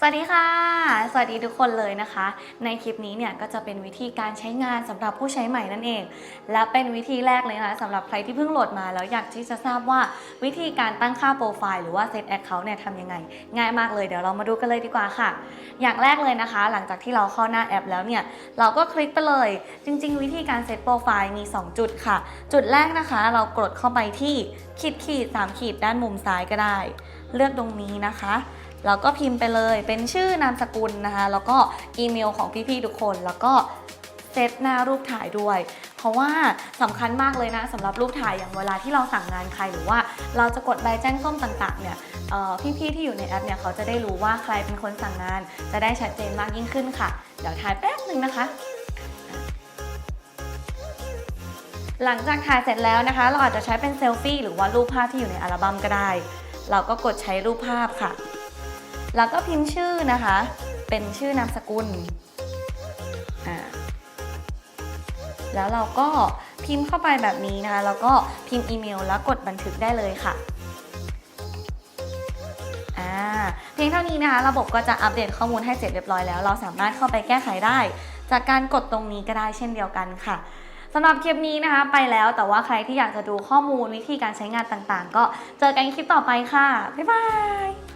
สวัสดีค่ะ สวัสดีทุกคนเลยนะคะ ในคลิปนี้เนี่ยก็จะเป็นวิธีการใช้งานสำหรับผู้ใช้ใหม่นั่นเอง และเป็นวิธีแรกเลยนะคะสำหรับใครที่เพิ่งโหลดมาแล้วอยากที่จะทราบว่าวิธีการตั้งค่าโปรไฟล์หรือว่าเซตแอคเคาท์เนี่ยทำยังไง ง่ายมากเลยเดี๋ยวเรามาดูกันเลยดีกว่าค่ะ อย่างแรกเลยนะคะ หลังจากที่เราเข้าหน้าแอปแล้วเนี่ยเราก็คลิกไปเลย จริง ๆ วิธีการเซตโปรไฟล์มี 2 จุดค่ะ จุดแรกนะคะ เรากดเข้าไปที่ขีดขีดสามขีดด้านมุมซ้ายก็ได้ เลือกตรงนี้นะคะเราก็พิมพ์ไปเลยเป็นชื่อนามสกุลนะคะ แล้วก็อีเมลของพี่ๆทุกคน แล้วก็เซตหน้ารูปถ่ายด้วย เพราะว่าสำคัญมากเลยนะสำหรับรูปถ่ายอย่างเวลาที่เราสั่งงานใครหรือว่าเราจะกดใบแจ้งส้มต่างๆเนี่ยพี่ๆที่อยู่ในแอปเนี่ยเขาจะได้รู้ว่าใครเป็นคนสั่งงาน จะได้ชัดเจนมากยิ่งขึ้นค่ะ เดี๋ยวถ่ายแป๊บหนึ่งนะคะหลังจากถ่ายเสร็จแล้วนะคะ เราอาจจะใช้เป็นเซลฟี่หรือว่ารูปภาพที่อยู่ในอัลบั้มก็ได้ เราก็กดใช้รูปภาพค่ะ แล้วก็พิมพ์ชื่อนะคะ เป็นชื่อนามสกุล แล้วเราก็พิมพ์เข้าไปแบบนี้นะคะแล้วก็พิมพ์อีเมลแล้วกดบันทึกได้เลยค่ะเพียงเท่านี้นะคะระบบก็จะอัปเดตข้อมูลให้เสร็จเรียบร้อยแล้ว เราสามารถเข้าไปแก้ไขได้ จากการกดตรงนี้ก็ได้เช่นเดียวกันค่ะ สำหรับคลิปนี้นะคะไปแล้วแต่ว่าใครที่อยากจะดูข้อมูลวิธีการใช้งานต่างๆ ก็เจอกันคลิปต่อไปค่ะ บ๊ายบาย